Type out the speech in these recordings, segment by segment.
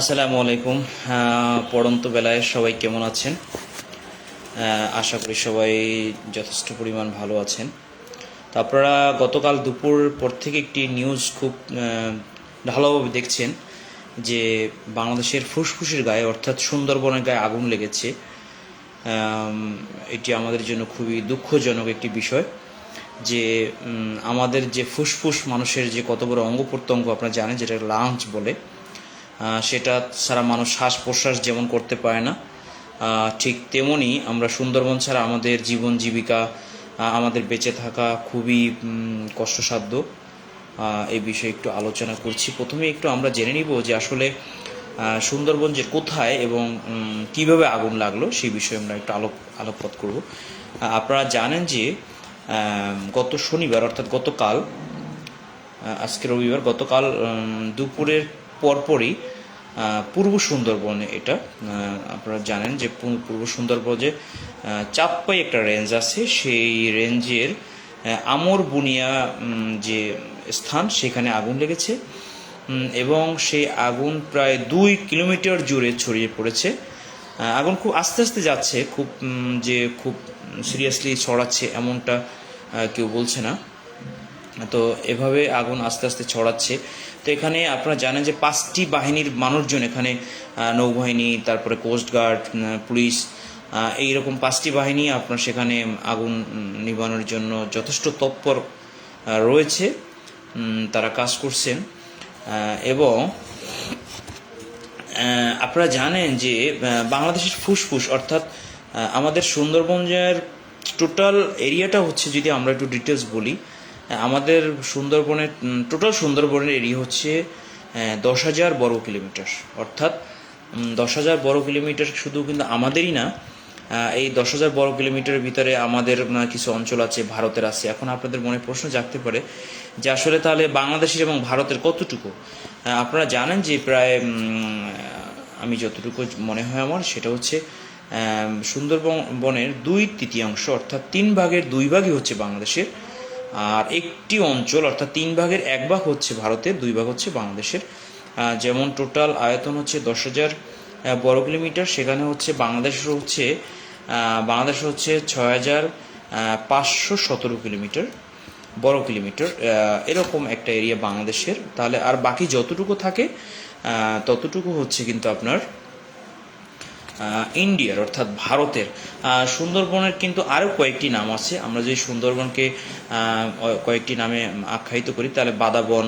আসসালামু আলাইকুম। পড়ন্ত বেলায় সবাই কেমন আছেন? আশা করি সবাই যথেষ্ট পরিমাণ ভালো আছেন। তো আপনারা গতকাল দুপুর পর থেকে একটি নিউজ খুব ঢালাওভাবে দেখছেন যে বাংলাদেশের ফুসফুসের গায়ে, অর্থাৎ সুন্দরবনের গায়ে আগুন লেগেছে। এটি আমাদের জন্য খুবই দুঃখজনক একটি বিষয় যে আমাদের যে ফুসফুস মানুষের যে কত বড় অঙ্গ প্রত্যঙ্গ, আপনারা জানেন যেটা লাঞ্চ বলে। সেটা ছাড়া মানুষ শ্বাস প্রশ্বাস যেমন করতে পারে না ঠিক তেমনি আমরা সুন্দরবন ছাড়া আমাদের জীবন জীবিকা আমাদের বেঁচে থাকা খুবই কষ্টসাধ্য। এই বিষয়ে একটু আলোচনা করছি। প্রথমে একটু আমরা জেনে নিব যে আসলে সুন্দরবন যে কোথায় এবং কীভাবে আগুন লাগল সেই বিষয়ে আমরা একটু আলোক, আলোকপাত করব। আপনারা জানেন যে গত শনিবার অর্থাৎ গতকাল আজকে রবিবার গতকাল দুপুরের পরপরই পূর্ব সুন্দরবনে এটা আপনারা জানেন যে পূর্ব সুন্দরবনে আহ, চাপ্পাই একটা রেঞ্জ আছে সেই রেঞ্জের আমর বুনিয়া যে স্থান সেখানে আগুন লেগেছে। এবং সেই আগুন প্রায় দুই কিলোমিটার জুড়ে ছড়িয়ে পড়েছে। আগুন খুব আস্তে আস্তে যাচ্ছে খুব যে খুব সিরিয়াসলি ছড়াচ্ছে এমনটা কেউ বলছে না। তো এভাবে আগুন আস্তে আস্তে ছড়াচ্ছে। তো এখানে আপনারা জানেন যে পাঁচটি বাহিনীর মানুষজন এখানে নৌবাহিনী তারপরে কোস্টগার্ড পুলিশ আহ, এইরকম পাঁচটি বাহিনী আপনার সেখানে আগুন নিবানোর জন্য যথেষ্ট তৎপর রয়েছে। তারা কাজ করছেন। এবং আপনারা জানেন যে বাংলাদেশের ফুসফুস অর্থাৎ আমাদের সুন্দরবনের টোটাল এরিয়াটা হচ্ছে যদি আমরা একটু ডিটেলস বলি আমাদের সুন্দরবনের টোটাল সুন্দরবনের এরিয়া হচ্ছে দশ হাজার বর্গ কিলোমিটার। অর্থাৎ দশ হাজার বর্গ কিলোমিটার শুধু কিন্তু আমাদেরই না এই দশ হাজার বর্গ কিলোমিটারের ভিতরে আমাদের কিছু অঞ্চল আছে, ভারতের আছে। এখন আপনাদের মনে প্রশ্ন জাগতে পারে যে আসলে তাহলে বাংলাদেশের এবং ভারতের কতটুকু? আপনারা জানেন যে প্রায় আমি যতটুকু মনে হয় আমার, সেটা হচ্ছে সুন্দরবন বনের দুই তৃতীয়াংশ, অর্থাৎ তিন ভাগের দুই ভাগই হচ্ছে বাংলাদেশের। আর একটি অঞ্চল, অর্থাৎ তিন ভাগের এক ভাগ হচ্ছে ভারতের, দুই ভাগ হচ্ছে বাংলাদেশের। যেমন টোটাল আয়তন হচ্ছে দশ হাজার বর্গ কিলোমিটার, সেখানে হচ্ছে বাংলাদেশের হচ্ছে বাংলাদেশ হচ্ছে ছয় হাজার পাঁচশো সতেরো কিলোমিটার বড় কিলোমিটার। এরকম একটা এরিয়া বাংলাদেশের। তাহলে আর বাকি যতটুকু থাকে ততটুকু হচ্ছে কিন্তু আপনার ইন্ডিয়ার, অর্থাৎ ভারতের। সুন্দরবনের কিন্তু আরও কয়েকটি নাম আছে। আমরা যদি সুন্দরবনকে কয়েকটি নামে আখ্যায়িত করি, তাহলে বাদাবন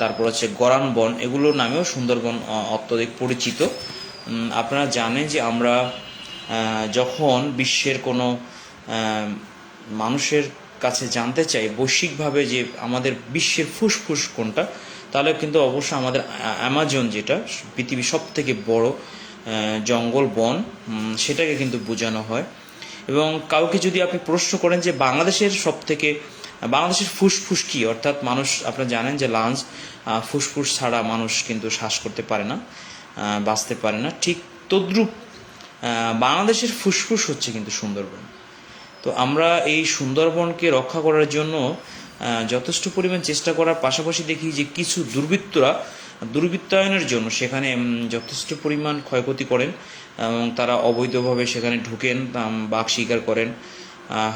তারপর হচ্ছে গরান বন এগুলো নামেও সুন্দরবন অত্যধিক পরিচিত। আপনারা জানেন যে আমরা যখন বিশ্বের কোনো মানুষের কাছে জানতে চাই বৈশ্বিকভাবে যে আমাদের বিশ্বের ফুসফুস কোনটা, তাহলে কিন্তু অবশ্যই আমাদের অ্যামাজন যেটা, পৃথিবীর সব থেকে বড় জঙ্গল, বন সেটাকে কিন্তু বোঝানো হয়। এবং কাউকে যদি আপনি প্রশ্ন করেন যে বাংলাদেশের সব থেকে বাংলাদেশের ফুসফুস কি? অর্থাৎ মানুষ, আপনারা জানেন যে লাঞ্চ ফুসফুস ছাড়া মানুষ কিন্তু শ্বাস করতে পারে না বাঁচতে পারে না। ঠিক তদ্রূপ বাংলাদেশের ফুসফুস হচ্ছে কিন্তু সুন্দরবন। তো আমরা এই সুন্দরবনকে রক্ষা করার জন্য যথেষ্ট পরিমাণ চেষ্টা করার পাশাপাশি দেখি যে কিছু দুর্বৃত্তরা দুর্বৃত্তায়নের জন্য সেখানে যথেষ্ট পরিমাণ ক্ষয়ক্ষতি করেন, এবং তারা অবৈধভাবে সেখানে ঢুকেন বাঘ শিকার করেন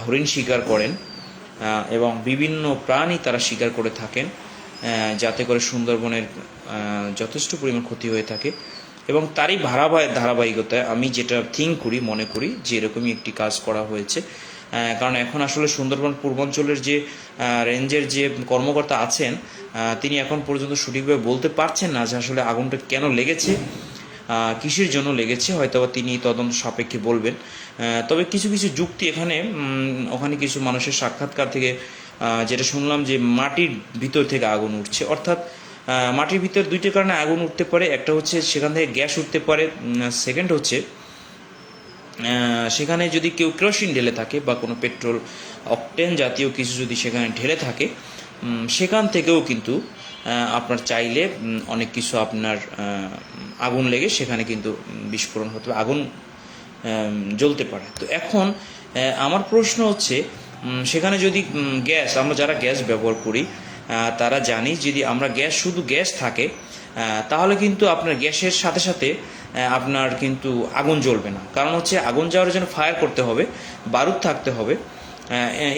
হরিণ শিকার করেন এবং বিভিন্ন প্রাণী তারা শিকার করে থাকেন যাতে করে সুন্দরবনের যথেষ্ট পরিমাণ ক্ষতি হয়ে থাকে। এবং তারই ধারাবাহিক ধারাবাহিকতায় আমি যেটা থিঙ্ক করি, মনে করি, যে এরকমই একটি কাজ করা হয়েছে। কারণ এখন আসলে সুন্দরবন পূর্বাঞ্চলের যে রেঞ্জের যে কর্মকর্তা আছেন তিনি এখন পর্যন্ত সঠিকভাবে বলতে পারছেন না যে আসলে আগুনটা কেন লেগেছে কিসের জন্য লেগেছে, হয়তোবা তিনি তদন্ত সাপেক্ষে বলবেন। তবে কিছু কিছু যুক্তি এখানে ওখানে কিছু মানুষের সাক্ষাৎকার থেকে যেটা শুনলাম যে মাটির ভিতর থেকে আগুন উঠছে। অর্থাৎ মাটির ভিতর দুইটা কারণে আগুন উঠতে পারে। একটা হচ্ছে সেখান থেকে গ্যাস উঠতে পারে সেকেন্ড হচ্ছে সেখানে যদি কেউ কেরোসিন ঢেলে থাকে বা কোনো পেট্রোল, অকটেন জাতীয় কিছু যদি সেখানে ঢেলে থাকে সেখান থেকেও কিন্তু আপনার চাইলে অনেক কিছু আপনার আগুন লেগে সেখানে কিন্তু বিস্ফোরণ হতে, আগুন জ্বলতে পারে। তো এখন আমার প্রশ্ন হচ্ছে সেখানে যদি গ্যাস, আমরা যারা গ্যাস ব্যবহার করি তারা জানি যদি আমরা গ্যাস, শুধু গ্যাস থাকে তাহলে কিন্তু আপনার গ্যাসের সাথে সাথে আপনার কিন্তু আগুন জ্বলবে না। কারণ হচ্ছে আগুন যাওয়ার জন্য ফায়ার করতে হবে, বারুদ থাকতে হবে।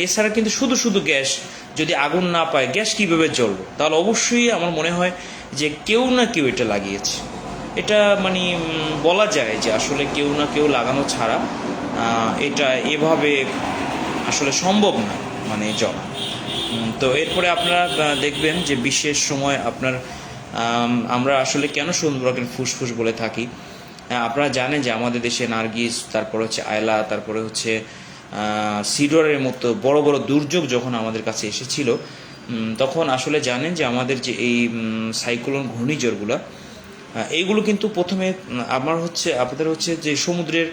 এছাড়া কিন্তু শুধু শুধু গ্যাস, যদি আগুন না পায়, গ্যাস কীভাবে জ্বলবে? তাহলে অবশ্যই আমার মনে হয় যে কেউ না কেউ এটা লাগিয়েছে। এটা মানে বলা যায় যে আসলে কেউ না কেউ লাগানো ছাড়া এটা এভাবে আসলে সম্ভব না মানে জ্বলা। তো এরপরে আপনারা দেখবেন যে বিশেষ সময় আপনার আমরা আসলে কেন সুন্দরবনের ফুসফুস বলে থাকি? আপনারা জানেন যে আমাদের দেশে নার্গিস, তারপর হচ্ছে আয়লা, তারপরে হচ্ছে সিডরের মতো বড় বড় দুর্যোগ যখন আমাদের কাছে এসেছিল তখন আসলে জানেন যে আমাদের যে এই সাইক্লোন ঘূর্ণিঝড়গুলো এইগুলো কিন্তু প্রথমে আমার হচ্ছে, আপনাদের হচ্ছে যে সমুদ্রের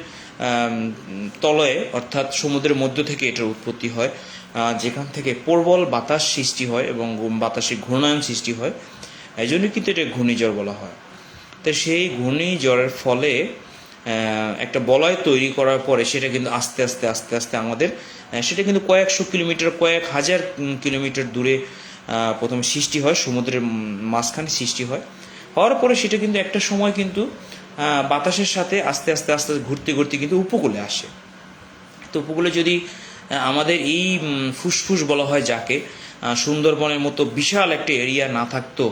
তলয়ে অর্থাৎ সমুদ্রের মধ্য থেকে এটার উৎপত্তি হয় যেখান থেকে প্রবল বাতাস সৃষ্টি হয় এবং বাতাসে ঘূর্ণায়ন সৃষ্টি হয়। এই জন্য কিন্তু এটা ঘূর্ণিঝড় বলা হয়। তো সেই ঘূর্ণিঝড়ের ফলে একটা বলয় তৈরি করার পরে সেটা কিন্তু আস্তে আস্তে আস্তে আস্তে আমাদের সেটা কিন্তু কয়েকশো কিলোমিটার, কয়েক হাজার কিলোমিটার দূরে প্রথমে সৃষ্টি হয়, সমুদ্রের মাঝখানে সৃষ্টি হয়। হওয়ার পরে সেটা কিন্তু একটা সময় কিন্তু বাতাসের সাথে আস্তে আস্তে আস্তে ঘুরতে ঘুরতে কিন্তু উপকূলে আসে। তো উপকূলে যদি আমাদের এই ফুসফুস বলা হয় যাকে সুন্দরবনের মতো বিশাল একটা এরিয়া না থাকতো।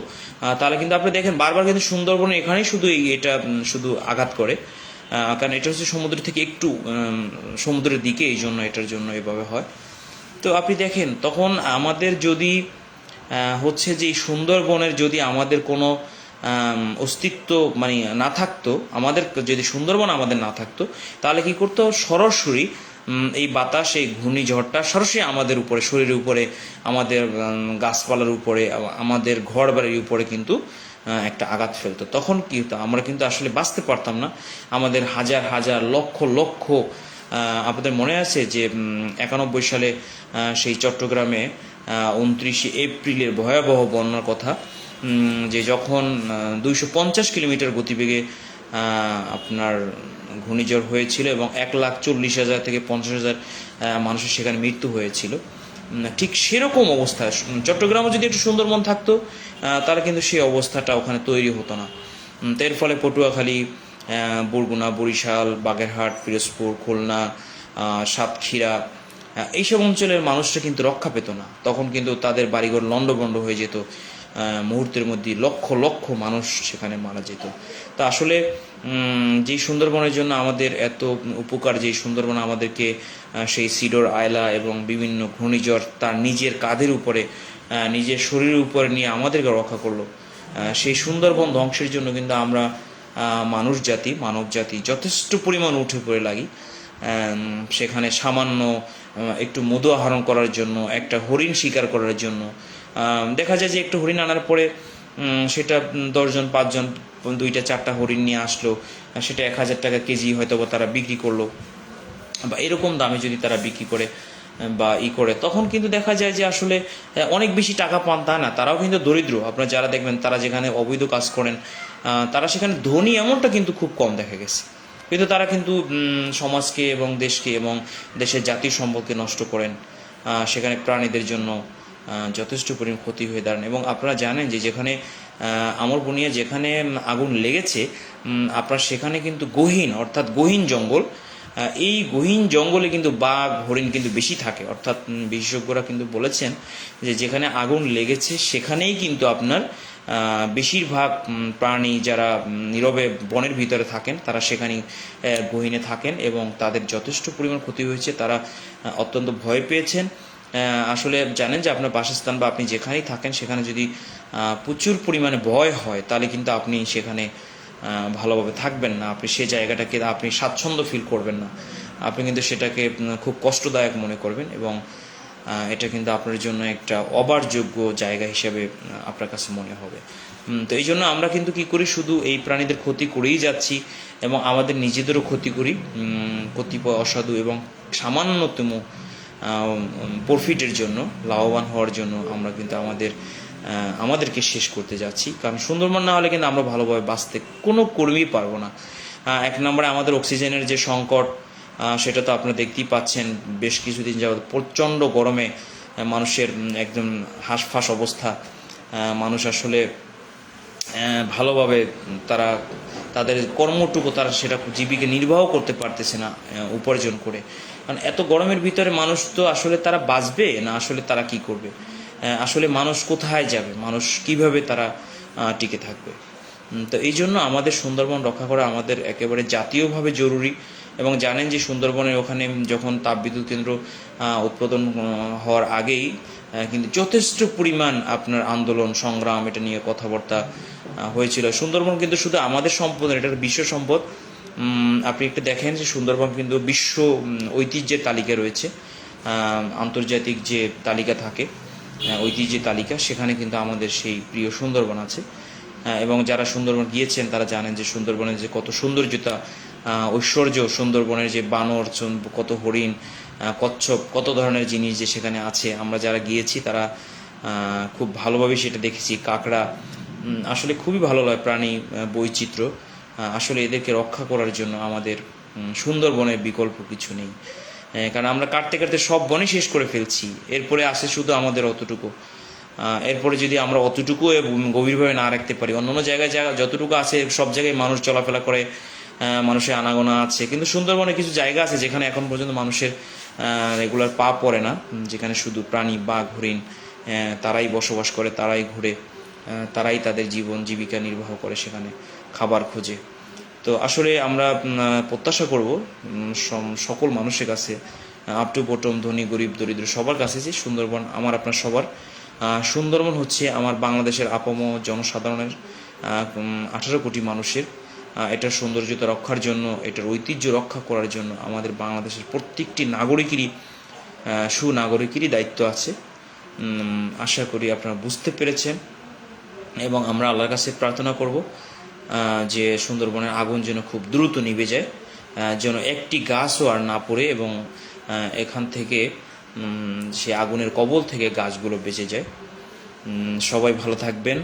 তাহলে কিন্তু আপনি দেখেন, বারবার কিন্তু সুন্দরবনে এখানেই শুধু এটা শুধু আঘাত করে। কারণ এটা হচ্ছে সমুদ্র থেকে একটু সমুদ্রের দিকে এই জন্য এটার জন্য এভাবে হয়। তো আপনি দেখেন, তখন আমাদের যদি হচ্ছে যে সুন্দরবনের যদি আমাদের কোনো অস্তিত্ব মানে না থাকতো, আমাদের যদি সুন্দরবন আমাদের না থাকতো, তাহলে কি করতো? সরাসরি এই বাতাস, এই ঘূর্ণিঝড়টা সরাসরি আমাদের উপরে, শরীরের উপরে, আমাদের গাছপালার উপরে আমাদের ঘর বাড়ির উপরে কিন্তু একটা আঘাত ফেলতো। তখন কি হতো? আমরা কিন্তু আসলে বাঁচতে পারতাম না। আমাদের হাজার হাজার, লক্ষ লক্ষ আপনাদের মনে আছে যে একানব্বই সালে সেই চট্টগ্রামে উনত্রিশে এপ্রিলের ভয়াবহ বন্যার কথা যে যখন দুইশো পঞ্চাশ কিলোমিটার গতিবেগে আপনার ঘূর্ণিঝড় হয়েছিল এবং এক লাখ চল্লিশ হাজার থেকে পঞ্চাশ হাজার মানুষের সেখানে মৃত্যু হয়েছিল। ঠিক সেরকম অবস্থা। চট্টগ্রামে যদি একটু সুন্দরবন থাকতো তাহলে কিন্তু সেই অবস্থাটা ওখানে তৈরি হতো না। এর ফলে পটুয়াখালী বরগুনা, বরিশাল, বাগেরহাট, পিরোজপুর, খুলনা সাতক্ষীরা এইসব অঞ্চলের মানুষরা কিন্তু রক্ষা পেত না। তখন কিন্তু তাদের বাড়িঘর লণ্ডভণ্ড হয়ে যেত। মুহূর্তের মধ্যে লক্ষ লক্ষ মানুষ সেখানে মারা যেত। তো আসলে যেই সুন্দরবনের জন্য আমাদের এত উপকার, যেই সুন্দরবন আমাদেরকে সেই সিডর আয়লা এবং বিভিন্ন ঘূর্ণিঝড় তার নিজের কাঁধের উপরে নিজের শরীরের উপরে নিয়ে আমাদেরকে রক্ষা করল। সেই সুন্দরবন ধ্বংসের জন্য কিন্তু আমরা মানুষ জাতি, মানব জাতি যথেষ্ট পরিমাণ উঠে পড়ে লাগি। সেখানে সামান্য একটু মধু আহরণ করার জন্য, একটা হরিণ শিকার করার জন্য দেখা যায় যে একটু হরিণ আনার পরে সেটা দশজন, পাঁচজন, দুইটা, চারটা হরিণ নিয়ে আসলো। সেটা এক হাজার টাকা কেজি হয়তো বা তারা বিক্রি করল। বা এরকম দামে যদি তারা বিক্রি করে, বা ই করে, তখন কিন্তু দেখা যায় যে আসলে অনেক বেশি টাকা পান তা না। তারাও কিন্তু দরিদ্র। আপনারা যারা দেখবেন, তারা যেখানে অবৈধ কাজ করেন তারা সেখানে ধনী এমনটা কিন্তু খুব কম দেখা গেছে। কিন্তু তারা কিন্তু সমাজকে এবং দেশকে এবং দেশের জাতীয় সম্পদকে নষ্ট করেন সেখানে প্রাণীদের জন্য যথেষ্ট পরিমাণ ক্ষতি হয়ে দাঁড়ান। এবং আপনারা জানেন যে যেখানে আহ, আমর বনিয়া যেখানে আগুন লেগেছে আপনার সেখানে কিন্তু গহীন অর্থাৎ গহীন জঙ্গল এই গহীন জঙ্গলে কিন্তু বাঘ হরিণ কিন্তু বেশি থাকে। অর্থাৎ বিশেষজ্ঞরা কিন্তু বলেছেন যে যেখানে আগুন লেগেছে সেখানেই কিন্তু আপনার বেশিরভাগ প্রাণী যারা নীরবে বনের ভিতরে থাকেন তারা সেখানেই গহীনে থাকেন এবং তাদের যথেষ্ট পরিমাণ ক্ষতি হয়েছে। তারা অত্যন্ত ভয় পেয়েছেন। আসলে জানেন যে আপনার বাসস্থান বা আপনি যেখানেই থাকেন, সেখানে যদি প্রচুর পরিমাণে ভয় হয়, তাহলে কিন্তু আপনি সেখানে ভালোভাবে থাকবেন না। আপনি সেই জায়গাটাকে, আপনি স্বাচ্ছন্দ্য ফিল করবেন না। আপনি কিন্তু সেটাকে খুব কষ্টদায়ক মনে করবেন এবং এটা কিন্তু আপনার জন্য একটা অবারযোগ্য জায়গা হিসেবে আপনার কাছে মনে হবে। তো এই জন্য আমরা কিন্তু কি করি, শুধু এই প্রাণীদের ক্ষতি করেই যাচ্ছি এবং আমাদের নিজেদেরও ক্ষতি করি। কতিপয় অসাধু এবং সামান্যতম প্রফিটের জন্য, লাভবান হওয়ার জন্য আমরা কিন্তু আমাদের আমাদেরকে শেষ করতে যাচ্ছি। কারণ সুন্দরবন না হলে কিন্তু আমরা ভালোভাবে বাঁচতে কোনো কর্মীই পারব না। এক নম্বরে আমাদের অক্সিজেনের যে সংকট সেটা তো আপনারা দেখতেই পাচ্ছেন। বেশ কিছুদিন যাবত প্রচণ্ড গরমে মানুষের একদম হাঁসফাঁস অবস্থা। মানুষ আসলে ভালোভাবে তারা, তাদের কর্মটুকু তারা সেটা জীবিকা নির্বাহ করতে পারতেছে না উপার্জন করে। কারণ এত গরমের ভিতরে মানুষ তো আসলে তারা বাঁচবে না আসলে তারা কি করবে? আসলে মানুষ কোথায় যাবে? মানুষ কীভাবে তারা টিকে থাকবে? তো এই জন্য আমাদের সুন্দরবন রক্ষা করা আমাদের একেবারে জাতীয়ভাবে জরুরি এবং জানেন যে সুন্দরবনের ওখানে যখন তাপবিদ্যুৎ কেন্দ্র উৎপাদন হওয়ার আগেই কিন্তু যথেষ্ট পরিমাণ আপনার আন্দোলন, সংগ্রাম এটা নিয়ে কথাবার্তা হয়েছিল। সুন্দরবন কিন্তু শুধু আমাদের সম্পদ এটা বিশ্ব সম্পদ। আপনি একটু দেখেন যে সুন্দরবন কিন্তু বিশ্ব ঐতিহ্যের তালিকা রয়েছে। আন্তর্জাতিক যে তালিকা থাকে ঐতিহ্যের তালিকা, সেখানে কিন্তু আমাদের সেই প্রিয় সুন্দরবন আছে। এবং যারা সুন্দরবন গিয়েছেন, তারা জানেন যে সুন্দরবনের যে কত সৌন্দর্যতা ঐশ্বর্য সুন্দরবনের যে বানর কত হরিণ কচ্ছপ, কত ধরনের জিনিস যে সেখানে আছে। আমরা যারা গিয়েছি, তারা খুব ভালোভাবে সেটা দেখেছি। কাঁকড়া আসলে খুবই ভালো লাগে প্রাণী বৈচিত্র্য। আসলে এদেরকে রক্ষা করার জন্য আমাদের সুন্দরবনের বিকল্প কিছু নেই। কারণ আমরা কাটতে কাটতে সব বনই শেষ করে ফেলছি। এরপরে আসে শুধু আমাদের অতটুকু। এরপরে যদি আমরা অতটুকু গভীরভাবে না রাখতে পারি, অন্য অন্য জায়গায় জায়গা যতটুকু আছে সব জায়গায় মানুষ চলাফেরা করে মানুষের আনাগোনা আছে। কিন্তু সুন্দরবনে কিছু জায়গা আছে যেখানে এখন পর্যন্ত মানুষের রেগুলার পা পড়ে না যেখানে শুধু প্রাণী, বাঘ, হরিণ তারাই বসবাস করে, তারাই ঘুরে তারাই তাদের জীবন, জীবিকা নির্বাহ করে সেখানে। খাবার খোঁজে। তো আসলে আমরা প্রত্যাশা করব সকল মানুষের কাছে আপ টু বটম ধনী, গরিব, দরিদ্র সবার কাছে যে সুন্দরবন আমার, আপনার সবার। সুন্দরবন হচ্ছে আমার বাংলাদেশের আপম জনসাধারণের আঠারো কোটি মানুষের এটার সৌন্দর্যতা রক্ষার জন্য, এটার ঐতিহ্য রক্ষা করার জন্য আমাদের বাংলাদেশের প্রত্যেকটি নাগরিকেরই সুনাগরিকেরই দায়িত্ব আছে। আশা করি আপনারা বুঝতে পেরেছেন এবং আমরা আল্লাহর কাছে প্রার্থনা করব। যে সুন্দরবনের আগুন যেন খুব দ্রুত নিভে যায় যেন একটি গাছও আর না পড়ে এবং এখান থেকে সে আগুনের কবল থেকে গাছগুলো বেঁচে যায়। সবাই ভালো থাকবেন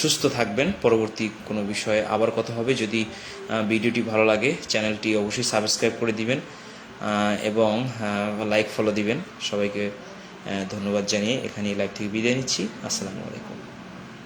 সুস্থ থাকবেন। পরবর্তী কোনো বিষয়ে আবার কথা হবে। যদি ভিডিওটি ভালো লাগে, চ্যানেলটি অবশ্যই সাবস্ক্রাইব করে দিবেন এবং লাইক, ফলো দিবেন। সবাইকে ধন্যবাদ জানিয়ে এখানে লাইভ থেকে বিদায় নিচ্ছি। আসসালামু আলাইকুম।